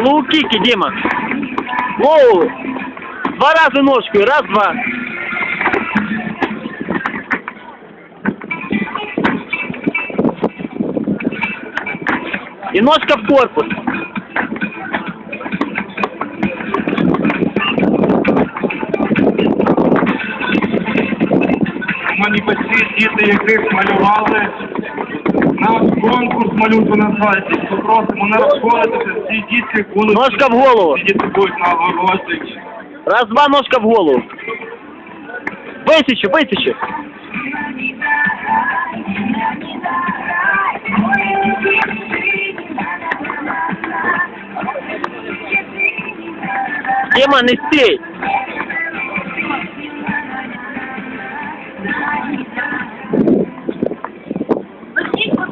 Лоу-кики, Дима. Лоу. Два раза ножкой. Раз, два. И ножка в корпус. маніпації діти, яких малювали на конкурс малюнку на сайті. Попросимо не розходитися, всі діти будуть... Ножка в голову. Всі діти будуть на огорожі. Раз, два, ножка в голову. Высечу, высечу. Дима, не стей.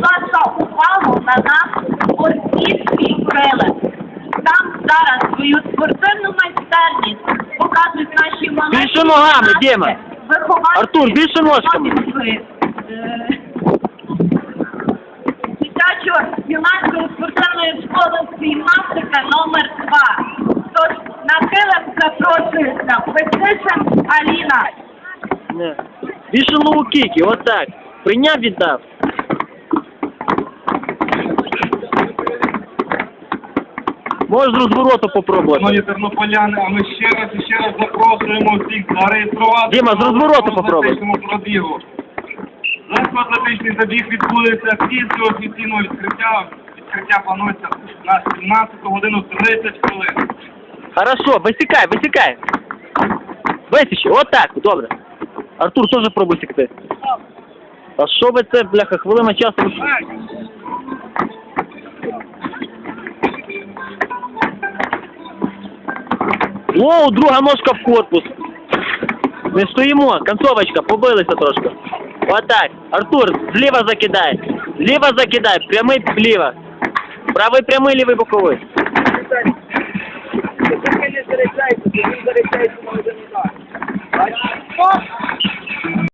Ласка, увагу на наш спортивний прилад. Там зараз свою спортивну майстерність показують наші маленькі Більше ногами, Діма. вихованці Артур, більше ножками. е, Дитячого юнацької спортивної школи з гімнастика номер 2. Тож на килим запрошується Петишин Аліна. Не. Більше лоу-кики, отак. Прийняв, віддав. Можеш з розвороту попробувати. Шановні тернополяни, а ми ще раз і ще раз запрошуємо всіх зареєструвати. Діма, з розвороту попробуй. пробігу. Легкоатлетичний забіг відбудеться після офіційного відкриття. Відкриття планується на 17 годину 30 хвилин. Хорошо, висікай, висікай. Висічи, отак, добре. Артур теж пробуй сікти. А що ви це, бляха, хвилина часу? О, друга ножка в корпус. Не стоїмо, концовочка, побилися трошки. Отак. Артур, зліва закидай. Зліва закидай, прямий вліво. Правий прямий, лівий боковий. не заряджається, то він заряджається